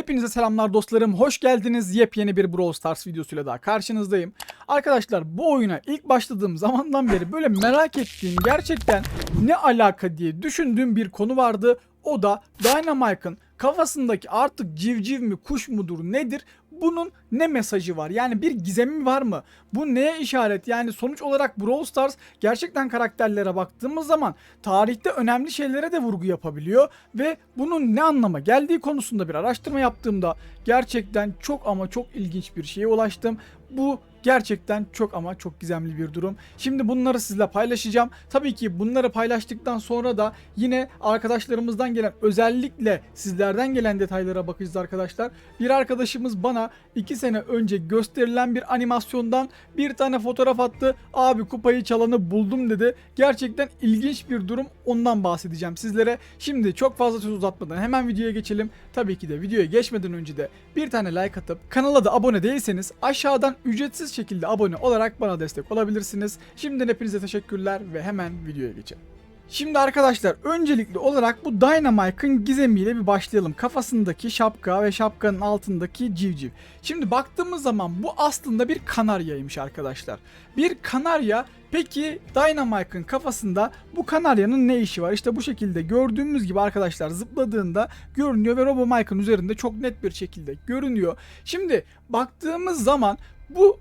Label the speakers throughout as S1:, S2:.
S1: Hepinize selamlar dostlarım. Hoş geldiniz. Yepyeni bir Brawl Stars videosuyla daha karşınızdayım. Arkadaşlar bu oyuna ilk başladığım zamandan beri böyle merak ettiğim gerçekten ne alaka diye düşündüğüm bir konu vardı. O da Dynamike'ın kafasındaki artık civciv mi kuş mudur nedir bunun ne mesajı var? Yani bir gizemi var mı? Bu neye işaret? Yani sonuç olarak Brawl Stars gerçekten karakterlere baktığımız zaman tarihte önemli şeylere de vurgu yapabiliyor ve bunun ne anlama geldiği konusunda bir araştırma yaptığımda gerçekten çok ama çok ilginç bir şeye ulaştım. Bu gerçekten çok ama çok gizemli bir durum. Şimdi bunları sizle paylaşacağım. Tabii ki bunları paylaştıktan sonra da yine arkadaşlarımızdan gelen özellikle sizlerden gelen detaylara bakacağız arkadaşlar. Bir arkadaşımız bana 2 sene önce gösterilen bir animasyondan bir tane fotoğraf attı. Abi kupayı çalanı buldum dedi. Gerçekten ilginç bir durum. Ondan bahsedeceğim sizlere. Şimdi çok fazla söz uzatmadan hemen videoya geçelim. Tabii ki de videoya geçmeden önce de bir tane like atıp kanala da abone değilseniz aşağıdan ücretsiz şekilde abone olarak bana destek olabilirsiniz. Şimdiden hepinize teşekkürler ve hemen videoya geçelim. Şimdi arkadaşlar öncelikli olarak bu Dynamike'ın gizemiyle bir başlayalım. Kafasındaki şapka ve şapkanın altındaki civciv. Şimdi baktığımız zaman bu aslında bir kanaryaymış arkadaşlar. Bir kanarya Peki Dynamike'ın kafasında bu kanaryanın ne işi var? İşte bu şekilde gördüğümüz gibi arkadaşlar zıpladığında görünüyor ve Robomike'ın üzerinde çok net bir şekilde görünüyor. Şimdi baktığımız zaman bu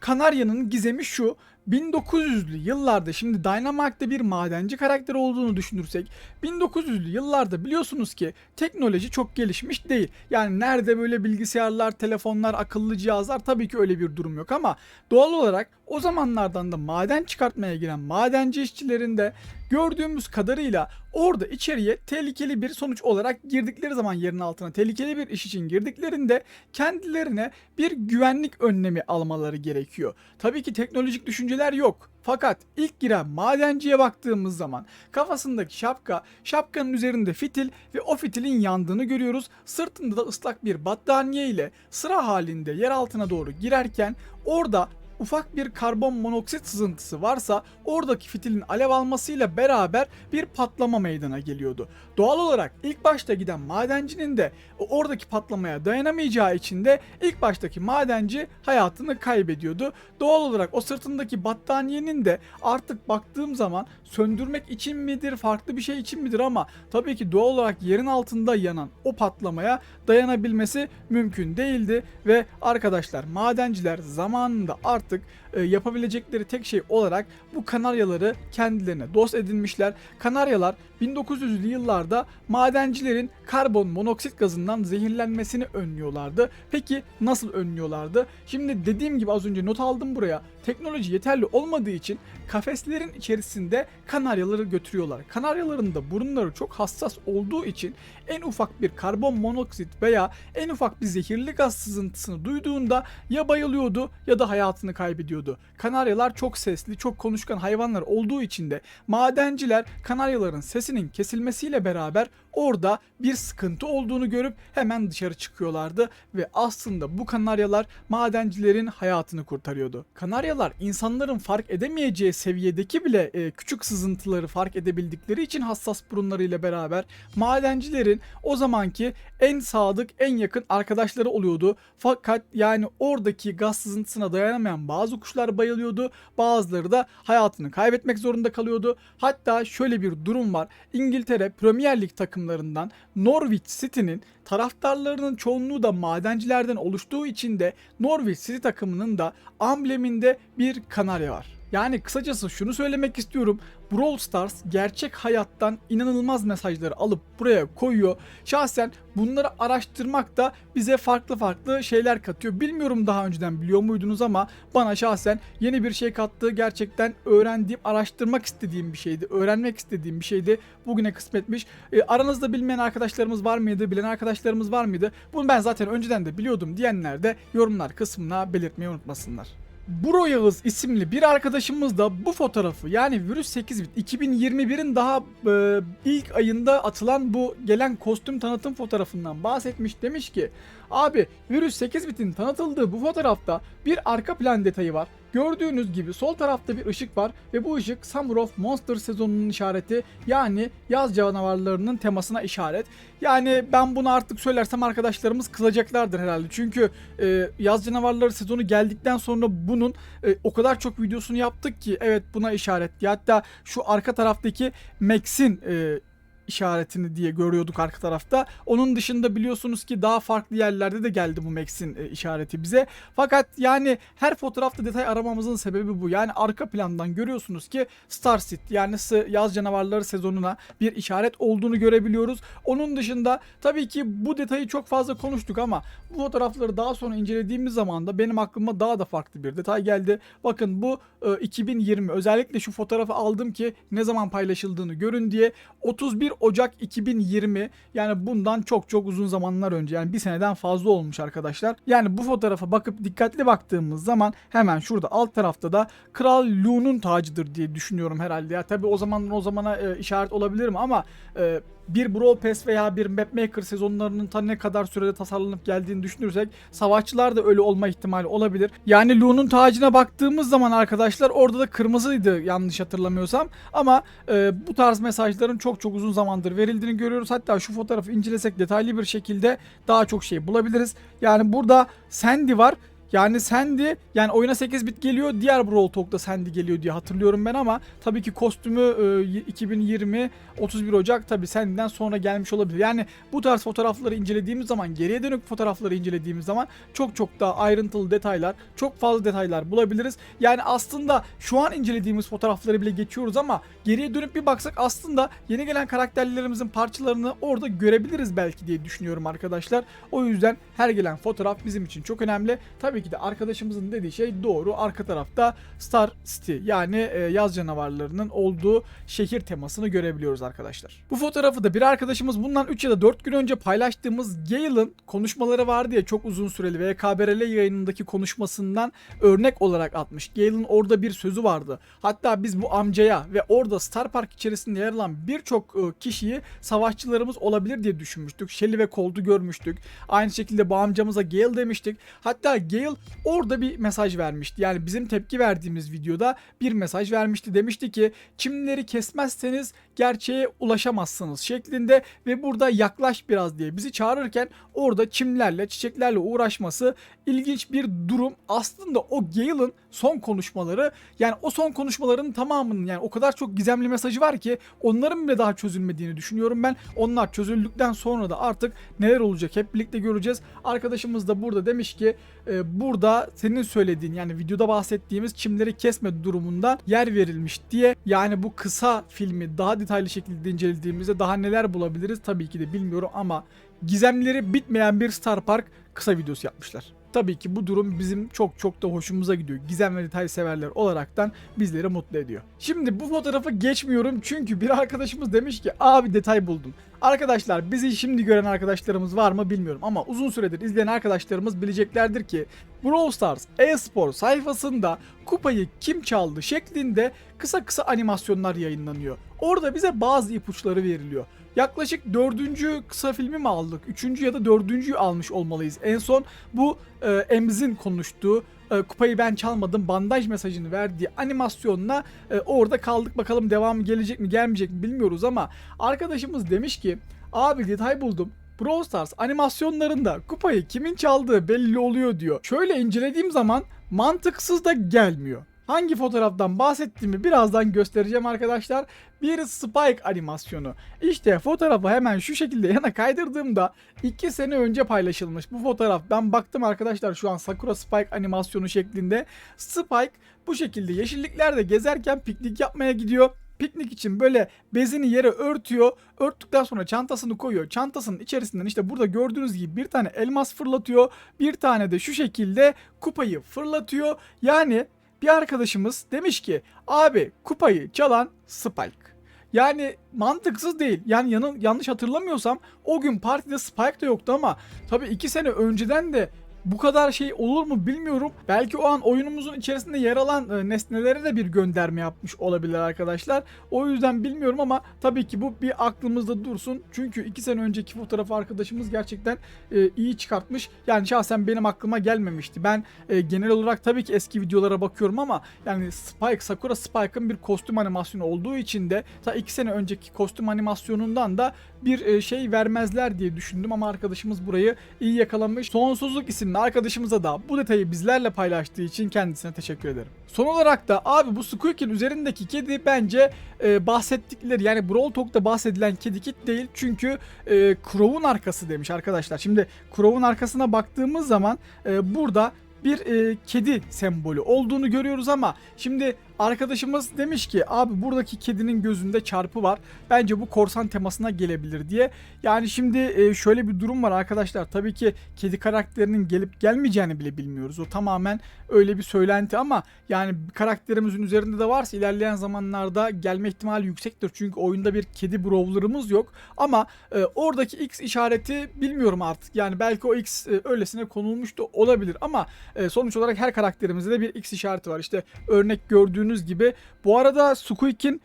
S1: Kanarya'nın gizemi şu. 1900'lü yıllarda şimdi Dynamite'de bir madenci karakter olduğunu düşünürsek 1900'lü yıllarda biliyorsunuz ki teknoloji çok gelişmiş değil. Yani nerede böyle bilgisayarlar, telefonlar, akıllı cihazlar tabii ki öyle bir durum yok ama doğal olarak o zamanlardan da maden çıkartmaya giren madenci işçilerin de gördüğümüz kadarıyla orada içeriye tehlikeli bir sonuç olarak girdikleri zaman yerin altına tehlikeli bir iş için girdiklerinde kendilerine bir güvenlik önlemi almaları gerekiyor. Tabii ki teknolojik düşünceler yok. Fakat ilk giren madenciye baktığımız zaman kafasındaki şapka, şapkanın üzerinde fitil ve o fitilin yandığını görüyoruz. Sırtında da ıslak bir battaniye ile sıra halinde yer altına doğru girerken orada ufak bir karbon monoksit sızıntısı varsa oradaki fitilin alev almasıyla beraber bir patlama meydana geliyordu. Doğal olarak ilk başta giden madencinin de oradaki patlamaya dayanamayacağı için de ilk baştaki madenci hayatını kaybediyordu. Doğal olarak o sırtındaki battaniyenin de artık baktığım zaman söndürmek için midir, farklı bir şey için midir ama tabii ki doğal olarak yerin altında yanan o patlamaya dayanabilmesi mümkün değildi ve arkadaşlar madenciler zamanında artık e, yapabilecekleri tek şey olarak bu kanaryaları kendilerine dost edinmişler. Kanaryalar 1900'lü yıllarda madencilerin karbon monoksit gazından zehirlenmesini önlüyorlardı. Peki nasıl önlüyorlardı? Şimdi dediğim gibi az önce not aldım buraya. Teknoloji yeterli olmadığı için kafeslerin içerisinde kanaryaları götürüyorlar. Kanaryaların da burunları çok hassas olduğu için en ufak bir karbon monoksit veya en ufak bir zehirli gaz sızıntısını duyduğunda ya bayılıyordu ya da hayatını kaybediyordu. Kanaryalar çok sesli, çok konuşkan hayvanlar olduğu için de madenciler kanaryaların sesinin kesilmesiyle beraber orada bir sıkıntı olduğunu görüp hemen dışarı çıkıyorlardı ve aslında bu kanaryalar madencilerin hayatını kurtarıyordu. Kanaryalar insanların fark edemeyeceği seviyedeki bile e, küçük sızıntıları fark edebildikleri için hassas burunlarıyla beraber madencilerin o zamanki en sadık, en yakın arkadaşları oluyordu. Fakat yani oradaki gaz sızıntısına dayanamayan bazı kuşlar bayılıyordu. Bazıları da hayatını kaybetmek zorunda kalıyordu. Hatta şöyle bir durum var. İngiltere Premier Lig takımlarından Norwich City'nin taraftarlarının çoğunluğu da madencilerden oluştuğu için de Norwich City takımının da ambleminde bir kanarya var. Yani kısacası şunu söylemek istiyorum. Brawl Stars gerçek hayattan inanılmaz mesajları alıp buraya koyuyor. Şahsen bunları araştırmak da bize farklı farklı şeyler katıyor. Bilmiyorum daha önceden biliyor muydunuz ama bana şahsen yeni bir şey kattı. Gerçekten öğrendiğim, araştırmak istediğim bir şeydi. Öğrenmek istediğim bir şeydi. Bugüne kısmetmiş. E, aranızda bilmeyen arkadaşlarımız var mıydı? Bilen arkadaşlarımız var mıydı? Bunu ben zaten önceden de biliyordum diyenler de yorumlar kısmına belirtmeyi unutmasınlar. Bro Yağız isimli bir arkadaşımız da bu fotoğrafı yani Virüs 8 bit 2021'in daha e, ilk ayında atılan bu gelen kostüm tanıtım fotoğrafından bahsetmiş demiş ki abi Virüs 8 bitin tanıtıldığı bu fotoğrafta bir arka plan detayı var. Gördüğünüz gibi sol tarafta bir ışık var ve bu ışık Summer of Monster sezonunun işareti yani yaz canavarlarının temasına işaret. Yani ben bunu artık söylersem arkadaşlarımız kızacaklardır herhalde. Çünkü e, yaz canavarları sezonu geldikten sonra bunun e, o kadar çok videosunu yaptık ki evet buna işaret. Hatta şu arka taraftaki Max'in e, işaretini diye görüyorduk arka tarafta. Onun dışında biliyorsunuz ki daha farklı yerlerde de geldi bu Max'in e, işareti bize. Fakat yani her fotoğrafta detay aramamızın sebebi bu. Yani arka plandan görüyorsunuz ki Star City yani yaz canavarları sezonuna bir işaret olduğunu görebiliyoruz. Onun dışında tabii ki bu detayı çok fazla konuştuk ama bu fotoğrafları daha sonra incelediğimiz zaman da benim aklıma daha da farklı bir detay geldi. Bakın bu e, 2020 özellikle şu fotoğrafı aldım ki ne zaman paylaşıldığını görün diye 31 Ocak 2020 yani bundan çok çok uzun zamanlar önce yani bir seneden fazla olmuş arkadaşlar. Yani bu fotoğrafa bakıp dikkatli baktığımız zaman hemen şurada alt tarafta da Kral Lu'nun tacıdır diye düşünüyorum herhalde. Ya tabii o zamandan o zamana e, işaret olabilir mi ama e, bir Brawl Pass veya bir Mapmaker sezonlarının ta ne kadar sürede tasarlanıp geldiğini düşünürsek savaşçılar da öyle olma ihtimali olabilir. Yani Lu'nun tacına baktığımız zaman arkadaşlar orada da kırmızıydı yanlış hatırlamıyorsam ama e, bu tarz mesajların çok çok uzun zamandır verildiğini görüyoruz. Hatta şu fotoğrafı incelesek detaylı bir şekilde daha çok şey bulabiliriz. Yani burada Sandy var. Yani Sandy yani oyuna 8 bit geliyor. Diğer Brawl Talk'ta Sandy geliyor diye hatırlıyorum ben ama tabii ki kostümü e, 2020 31 Ocak tabii Sandy'den sonra gelmiş olabilir. Yani bu tarz fotoğrafları incelediğimiz zaman geriye dönük fotoğrafları incelediğimiz zaman çok çok daha ayrıntılı detaylar, çok fazla detaylar bulabiliriz. Yani aslında şu an incelediğimiz fotoğrafları bile geçiyoruz ama geriye dönüp bir baksak aslında yeni gelen karakterlerimizin parçalarını orada görebiliriz belki diye düşünüyorum arkadaşlar. O yüzden her gelen fotoğraf bizim için çok önemli. Tabii ki de arkadaşımızın dediği şey doğru. Arka tarafta Star City yani e, yaz canavarlarının olduğu şehir temasını görebiliyoruz arkadaşlar. Bu fotoğrafı da bir arkadaşımız bundan 3 ya da 4 gün önce paylaştığımız Gale'ın konuşmaları vardı ya çok uzun süreli ve KBRL yayınındaki konuşmasından örnek olarak atmış. Gale'ın orada bir sözü vardı. Hatta biz bu amcaya ve orada Star Park içerisinde yer alan birçok e, kişiyi savaşçılarımız olabilir diye düşünmüştük. Shelly ve Colt'u görmüştük. Aynı şekilde bu amcamıza Gale demiştik. Hatta Gale orada bir mesaj vermişti. Yani bizim tepki verdiğimiz videoda bir mesaj vermişti. Demişti ki çimleri kesmezseniz gerçeğe ulaşamazsınız şeklinde ve burada yaklaş biraz diye bizi çağırırken orada çimlerle çiçeklerle uğraşması ilginç bir durum. Aslında o Gale'ın son konuşmaları yani o son konuşmaların tamamının yani o kadar çok gizemli mesajı var ki onların bile daha çözülmediğini düşünüyorum ben. Onlar çözüldükten sonra da artık neler olacak hep birlikte göreceğiz. Arkadaşımız da burada demiş ki e, burada senin söylediğin yani videoda bahsettiğimiz çimleri kesme durumunda yer verilmiş diye yani bu kısa filmi daha detaylı şekilde incelediğimizde daha neler bulabiliriz tabii ki de bilmiyorum ama gizemleri bitmeyen bir Star Park kısa videosu yapmışlar. Tabii ki bu durum bizim çok çok da hoşumuza gidiyor. Gizem ve detay severler olaraktan bizleri mutlu ediyor. Şimdi bu fotoğrafı geçmiyorum çünkü bir arkadaşımız demiş ki abi detay buldum. Arkadaşlar bizi şimdi gören arkadaşlarımız var mı bilmiyorum ama uzun süredir izleyen arkadaşlarımız bileceklerdir ki Brawl Stars e-spor sayfasında kupayı kim çaldı şeklinde kısa kısa animasyonlar yayınlanıyor. Orada bize bazı ipuçları veriliyor. Yaklaşık dördüncü kısa filmi mi aldık? Üçüncü ya da dördüncüyü almış olmalıyız. En son bu e, Emz'in konuştuğu e, kupayı ben çalmadım bandaj mesajını verdiği animasyonla e, orada kaldık. Bakalım devamı gelecek mi gelmeyecek mi bilmiyoruz ama arkadaşımız demiş ki abi detay buldum. Brawl Stars animasyonlarında kupayı kimin çaldığı belli oluyor diyor. Şöyle incelediğim zaman mantıksız da gelmiyor. Hangi fotoğraftan bahsettiğimi birazdan göstereceğim arkadaşlar. Bir Spike animasyonu. İşte fotoğrafı hemen şu şekilde yana kaydırdığımda 2 sene önce paylaşılmış bu fotoğraf. Ben baktım arkadaşlar şu an Sakura Spike animasyonu şeklinde. Spike bu şekilde yeşilliklerde gezerken piknik yapmaya gidiyor piknik için böyle bezini yere örtüyor. Örttükten sonra çantasını koyuyor. Çantasının içerisinden işte burada gördüğünüz gibi bir tane elmas fırlatıyor. Bir tane de şu şekilde kupayı fırlatıyor. Yani bir arkadaşımız demiş ki abi kupayı çalan Spike. Yani mantıksız değil. Yani yanı, yanlış hatırlamıyorsam o gün partide Spike de yoktu ama tabii iki sene önceden de bu kadar şey olur mu bilmiyorum. Belki o an oyunumuzun içerisinde yer alan e, nesnelere de bir gönderme yapmış olabilir arkadaşlar. O yüzden bilmiyorum ama tabii ki bu bir aklımızda dursun. Çünkü iki sene önceki fotoğrafı arkadaşımız gerçekten e, iyi çıkartmış. Yani şahsen benim aklıma gelmemişti. Ben e, genel olarak tabii ki eski videolara bakıyorum ama yani Spike, Sakura Spike'ın bir kostüm animasyonu olduğu için de ta iki sene önceki kostüm animasyonundan da bir şey vermezler diye düşündüm ama arkadaşımız burayı iyi yakalamış. Sonsuzluk isimli arkadaşımıza da bu detayı bizlerle paylaştığı için kendisine teşekkür ederim. Son olarak da abi bu Squeak'in üzerindeki kedi bence e, bahsettikleri yani Brawl Talk'ta bahsedilen kedi kit değil çünkü e, Crow'un arkası demiş arkadaşlar. Şimdi Crow'un arkasına baktığımız zaman e, burada bir e, kedi sembolü olduğunu görüyoruz ama şimdi arkadaşımız demiş ki abi buradaki kedinin gözünde çarpı var. Bence bu korsan temasına gelebilir diye. Yani şimdi e, şöyle bir durum var arkadaşlar. Tabii ki kedi karakterinin gelip gelmeyeceğini bile bilmiyoruz. O tamamen öyle bir söylenti ama yani karakterimizin üzerinde de varsa ilerleyen zamanlarda gelme ihtimali yüksektir. Çünkü oyunda bir kedi brawler'ımız yok. Ama e, oradaki X işareti bilmiyorum artık. Yani belki o X e, öylesine konulmuş da olabilir ama sonuç olarak her karakterimizde de bir X işareti var. İşte örnek gördüğünüz gibi. Bu arada Squeak'in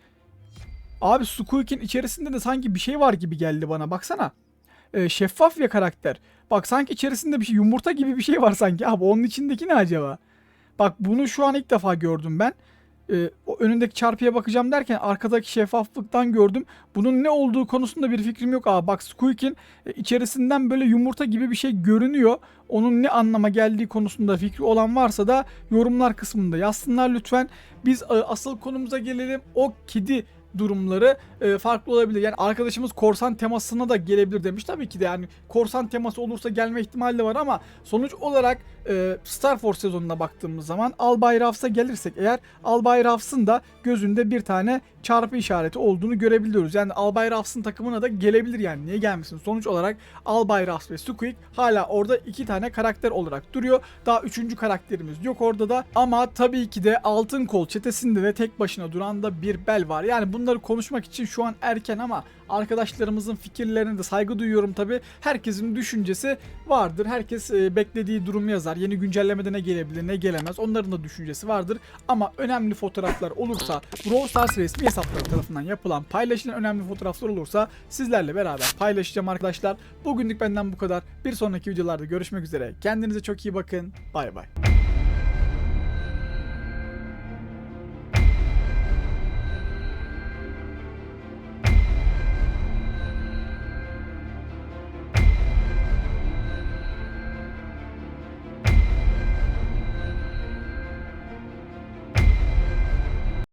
S1: Abi Squeak'in içerisinde de sanki bir şey var gibi geldi bana. Baksana. Ee, şeffaf ya karakter. Bak sanki içerisinde bir şey yumurta gibi bir şey var sanki. Abi onun içindeki ne acaba? Bak bunu şu an ilk defa gördüm ben. O önündeki çarpıya bakacağım derken arkadaki şeffaflıktan gördüm. Bunun ne olduğu konusunda bir fikrim yok. Aa bak Squeak'in e, içerisinden böyle yumurta gibi bir şey görünüyor. Onun ne anlama geldiği konusunda fikri olan varsa da yorumlar kısmında yazsınlar lütfen. Biz e, asıl konumuza gelelim. O kedi durumları e, farklı olabilir. Yani arkadaşımız korsan temasına da gelebilir demiş. Tabii ki de yani korsan teması olursa gelme ihtimali de var ama sonuç olarak e, Star Force sezonuna baktığımız zaman Albay Ruffs'a gelirsek eğer Albay Ruffs'ın da gözünde bir tane çarpı işareti olduğunu görebiliyoruz. Yani Albay Ruffs'ın takımına da gelebilir yani. Niye gelmesin? Sonuç olarak Albay Ruffs ve Squeak hala orada iki tane karakter olarak duruyor. Daha üçüncü karakterimiz yok orada da. Ama tabii ki de Altın Kol çetesinde de tek başına duran da bir bel var. Yani bunları konuşmak için şu an erken ama arkadaşlarımızın fikirlerine de saygı duyuyorum tabii. Herkesin düşüncesi vardır. Herkes e, beklediği durum yazar. Yeni güncellemede ne gelebilir ne gelemez. Onların da düşüncesi vardır. Ama önemli fotoğraflar olursa Brawl Stars resmi hesapları tarafından yapılan paylaşılan önemli fotoğraflar olursa sizlerle beraber paylaşacağım arkadaşlar. Bugünlük benden bu kadar. Bir sonraki videolarda görüşmek üzere. Kendinize çok iyi bakın. Bay bay.